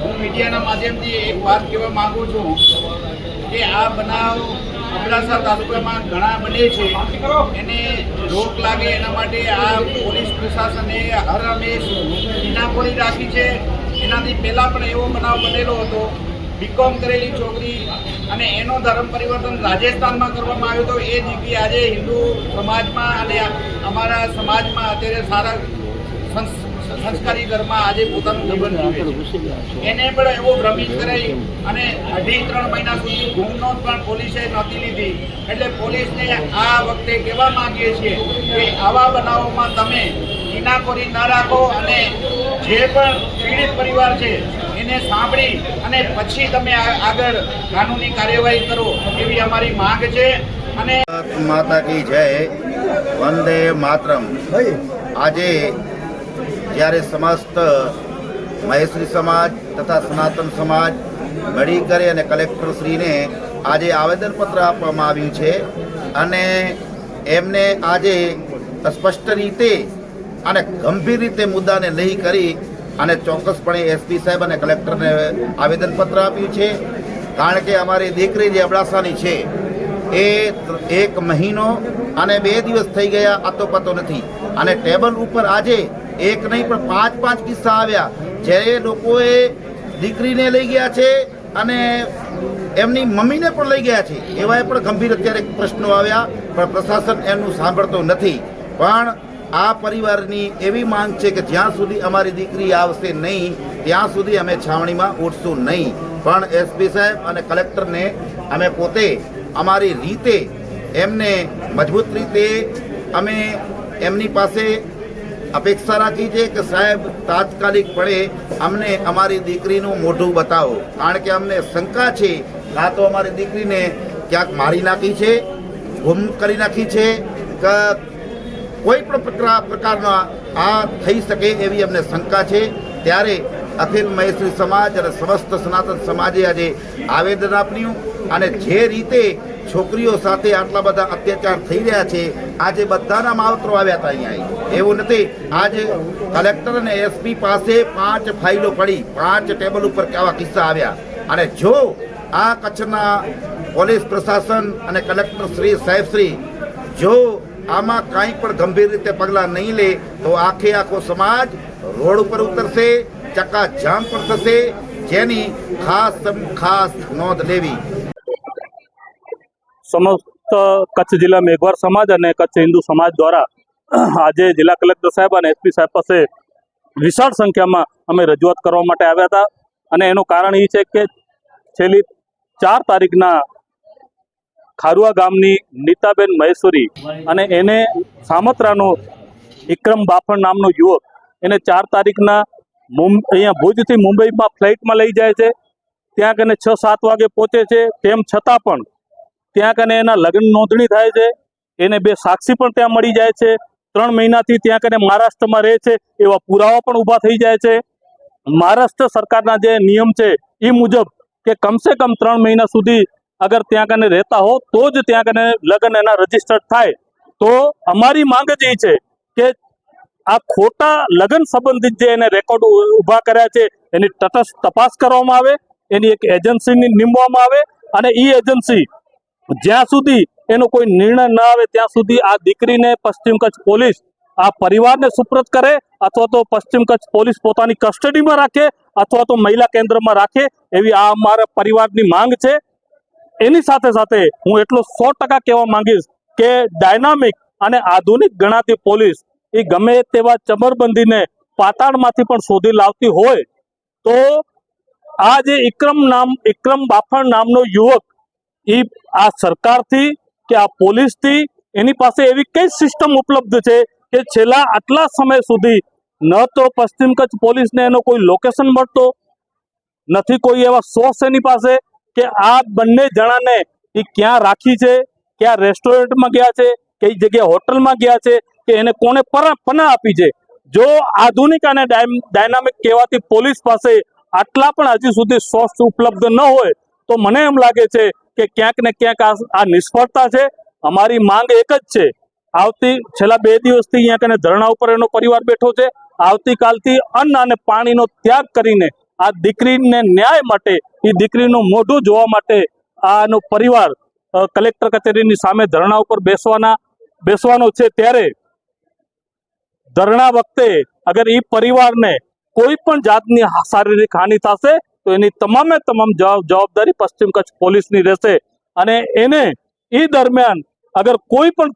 હું મીડિયાના માધ્યમથી એક વાત કહેવા માંગુ છું કે આ બનાવ અબડાસા તાલુકામાં ઘણા બને છે. એને રોક લાગે એના માટે આ પોલીસ પ્રશાસને હર હંમેશ કિનાખોરી રાખી છે. એનાથી પહેલાં પણ એવો બનાવ બનેલો હતો બીકોમ કરેલી છોકરી અને એનો ધર્મ પરિવર્તન રાજસ્થાનમાં કરવામાં આવ્યો હતો એ દીકરી આજે હિન્દુ સમાજમાં અને અમારા સમાજમાં અત્યારે સારા સંસ- સંસ્કારી ઘરમાં આજે પોતાનું જીવન જીવે છે. એને પણ એવો ભ્રમિત કરાઈ અને અઢી ત્રણ મહિના સુધી ગુમનો પણ પોલીસે નહોતી લીધી. એટલે પોલીસને આ વખતે કહેવા માંગીએ છીએ કે આવા બનાવોમાં તમે કિનાખોરી ના રાખો અને જે પણ પીડિત પરિવાર છે એને સાંભળી અને પછી તમે આગળ કાનૂની કાર્યવાહી કરો એવી અમારી માંગ છે. અને માતા કી જય વંદે માતરમ. આજે જ્યારે સમસ્ત મહેશ્રી સમાજ તથા સનાતન સમાજ મળી કરી અને કલેક્ટરશ્રીને આજે આવેદનપત્ર આપવામાં આવ્યું છે અને એમને આજે સ્પષ્ટ રીતે અને ગંભીર રીતે મુદ્દાને નહીં કરી અને ચોક્કસપણે એસપી સાહેબ અને કલેક્ટરને આવેદનપત્ર આપ્યું છે. કારણ કે અમારી દીકરી જે અબડાસાની છે, એ એક મહિનો અને બે દિવસ થઈ ગયા આતો પતો નથી. અને ટેબલ ઉપર આજે એક નહીં, પણ પાંચ પાંચ કિસ્સા આવ્યા. જે લોકોએ દીકરીને લઈ ગયા છે અને એમની મમ્મીને પણ લઈ ગયા છે. એવા પણ ગંભીર અત્યારે પ્રશ્નો આવ્યા, પણ પ્રશાસન એમનું સાંભળતો નથી. પણ આ પરિવારની એવી માંગ છે કે જ્યાં સુધી અમારી દીકરી આવશે નહીં, ત્યાં સુધી અમે છાવણીમાં ઉઠશું નહીં. પણ એસપી સાહેબ અને કલેક્ટરને અમે પોતે અમારી રીતે એમને મજબૂત રીતે અમે એમની પાસે અપેક્ષા રાખી છે કે સાહેબ તાત્કાલિક પડે અમને અમારી દીકરીનું મોઢું બતાવો. કારણ કે અમને શંકા છે, કાં તો અમારી દીકરીને ક્યાંક મારી નાખી છે, ગુમ કરી નાખી છે, કે કોઈ પણ પ્રકાર, પ્રકારના આ થઈ શકે એવી અમને શંકા છે. ત્યારે અખિલ મહેશ્રી સમાજ અને સમસ્ત સનાતન સમાજે આજે આવેદન આપ્યું અને જે રીતે છોકરીઓ સાથે આટલા બધા અત્યાચાર થઈ રહ્યા છે, આજે બધાના માવતરો આવ્યા હતા અહીંયા એવું નથી, આજે કલેક્ટર અને એસપી પાસે પાંચ ફાઇલો પડી, પાંચ ટેબલ ઉપર આવા કિસ્સા આવ્યા. અને જો આ કચ્છના પોલીસ પ્રશાસન અને કલેક્ટર શ્રી સાહેબ શ્રી, જો આમાં કાંઈ પણ ગંભીર રીતે પગલાં નહીં લે તો આખે આખો સમાજ રોડ ઉપર ઉતરશે ચક્કાજામ પણ થશે, જેની ખાસ ખાસ નોંધ લેવી. સમસ્ત કચ્છ જિલ્લા મેઘવાર સમાજ અને કચ્છ હિન્દુ સમાજ દ્વારા આજે જિલ્લા કલેક્ટર સાહેબ અને એસપી સાહેબ પાસે વિશાળ સંખ્યામાં અમે રજૂઆત કરવા માટે આવ્યા હતા. અને એનું કારણ એ છે કે છેલ્લી ચાર તારીખના ખારુઆ ગામની નીતાબેન મહેશ્વરી અને એને સામત્રાનો વિક્રમ બાફણ નામનો યુવક, એને ચાર તારીખના અહીંયા ભુજથી મુંબઈમાં ફ્લાઇટમાં લઈ જાય છે. ત્યાં કને છ, સાત વાગે પહોંચે છે. તેમ છતાં પણ ત્યાં કને એના લગ્ન નોંધણી થાય છે. એને બે સાક્ષી પણ ત્યાં મળી જાય છે. ત્રણ મહિનાથી ત્યાં કને મહારાષ્ટ્રમાં રહે છે. એવા પુરાવા પણ ઊભા થઈ જાય છે. મહારાષ્ટ્ર સરકારના જે નિયમ છે એ મુજબ કે કમસે કમ ત્રણ મહિના સુધી અગર ત્યાં કને રહેતા હો, તો જ ત્યાં કને લગ્ન એના રજીસ્ટર્ડ થાય. તો અમારી માંગ જ છે કે આ ખોટા લગ્ન સંબંધિત જે એને રેકોર્ડ ઊભા કર્યા છે, એની તટસ્થ તપાસ કરવામાં આવે, એની એક એજન્સીની નીમવામાં આવે, અને એ એજન્સી જ્યાં સુધી એનો કોઈ નિર્ણય ન આવે, ત્યાં સુધી આ દીકરીને પશ્ચિમ કચ્છ પોલીસ, આ પરિવારને સુપ્રત કરે, અથવા તો પશ્ચિમ કચ્છ પોલીસ પોતાની કસ્ટડીમાં રાખે, અથવા તો મહિલા કેન્દ્રમાં રાખે, એવી આ અમારા પરિવારની માંગ છે. એની સાથે સાથે હું એટલો સો ટકા કહેવા માંગીશ કે ડાયનામિક અને આધુનિક ગણાતી પોલીસ એ ગમે તેવા ચમરબંધીને પાતાળમાંથી પણ શોધી લાવતી હોય તો આ જે ઇક્રમ નામ, ઇક્રમ બાફણ નામનો યુવક એ આ સરકારથી કે આ પોલીસથી એની પાસે એવી કઈ સિસ્ટમ ઉપલબ્ધ છે કે છેલ્લા આટલા સમય સુધી ન તો પશ્ચિમ કચ્છ પોલીસને એનો કોઈ લોકેશન મળતો, નથી કોઈ એવા સોર્સ એની પાસે કે આ બંને જણાને એ ક્યાં રાખી છે, ક્યાં રેસ્ટોરન્ટમાં ગયા છે, કઈ જગ્યાએ હોટલમાં ગયા છે, કે એને કોને પના આપી છે. જો આધુનિક અને ડાયનામિક કહેવાતી પોલીસ પાસે આટલા પણ હજી સુધી સોર્સ ઉપલબ્ધ ન હોય, તો મને એમ લાગે છે કે ક્યાંક ને ક્યાંક આ નિષ્ફળતા છે. અમારી માંગ એક જ છે. આવતી, છેલ્લા બે દિવસથી અહીંયા કને ધરણા ઉપર એનો પરિવાર બેઠો છે. આવતીકાલથી અન્ન અને પાણીનો ત્યાગ કરીને આ દીકરીને ન્યાય માટે, એ દીકરીનું મોઢું જોવા માટે આનો પરિવાર કલેક્ટર કચેરીની સામે ધરણા ઉપર બેસવાના, બેસવાનો છે ત્યારે ધરણા વખતે અગર એ પરિવારને કોઈ પણ જાતની શારીરિક હાનિ થશે, તો એની તમામે તમામ જવાબદારી પશ્ચિમ કચ્છ પોલીસની રહેશે. અને એને એ દરમિયાન અગર કોઈ પણ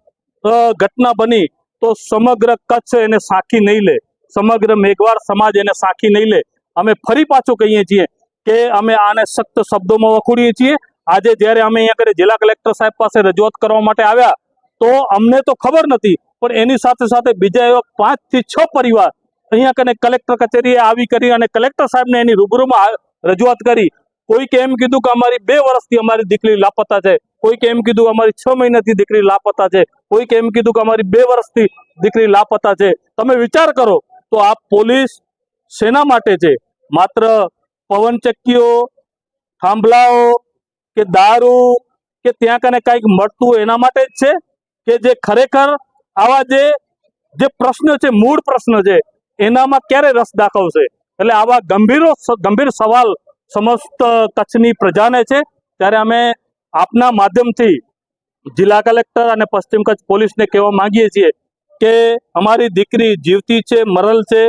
ઘટના બની, તો સમગ્ર કચ્છ એને સાખી નહીં લે. સમગ્ર મેઘવાળ સમાજ એને સાખી નહીં લે. અમે ફરી પાછું કહીએ છીએ કે અમે આને સખ્ત શબ્દોમાં વખોડીએ છીએ. આજે જ્યારે અમે અહીંયા કરી જિલ્લા કલેક્ટર સાહેબ પાસે રજૂઆત કરવા માટે આવ્યા, તો અમને તો ખબર નથી, પણ એની સાથે સાથે બીજા એવા પાંચથી છ પરિવાર અહીંયા કને કલેક્ટર કચેરીએ આવી કરી અને કલેક્ટર સાહેબને એની રૂબરૂમાં રજૂઆત કરી. કોઈકે એમ કીધું કે અમારી બે વર્ષથી અમારી દીકરી લાપતા છે, કોઈકે એમ કીધું અમારી છ મહિનાથી દીકરી લાપતા છે, કોઈકે એમ કીધું કે અમારી બે વર્ષથી દીકરી લાપતા છે. તમે વિચાર કરો, તો આ પોલીસ શેના માટે છે? માત્ર પવનચક્કીઓ થાંભલાઓ કે દારૂ કે ત્યાં કને કંઈક મળતું એના માટે જ છે? કે જે ખરેખર આવા જે જે પ્રશ્ન છે, મૂળ પ્રશ્ન છે, એનામાં ક્યારે રસ દાખવશે? એટલે આવા ગંભીરો ગંભીર સવાલ સમસ્ત કચ્છની પ્રજાને છે. ત્યારે અમે આપના માધ્યમથી જિલ્લા કલેક્ટર અને પશ્ચિમ કચ્છ પોલીસને કહેવા માંગીએ છીએ કે અમારી દીકરી જીવતી છે, મરલ છે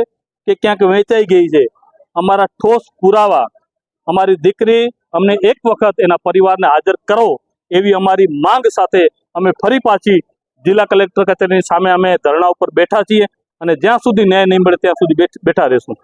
કે ક્યાંક વેચાઈ ગઈ છે. અમારા ઠોસ પુરાવા, અમારી દીકરી અમને એક વખત એના પરિવારને હાજર કરો એવી અમારી માંગ સાથે અમે ફરી પાછી જિલ્લા કલેક્ટર કચેરીની સામે અમે ધરણા ઉપર બેઠા છીએ અને જ્યાં સુધી ન્યાય નહીં મળે ત્યાં સુધી બેઠ- રહેશું.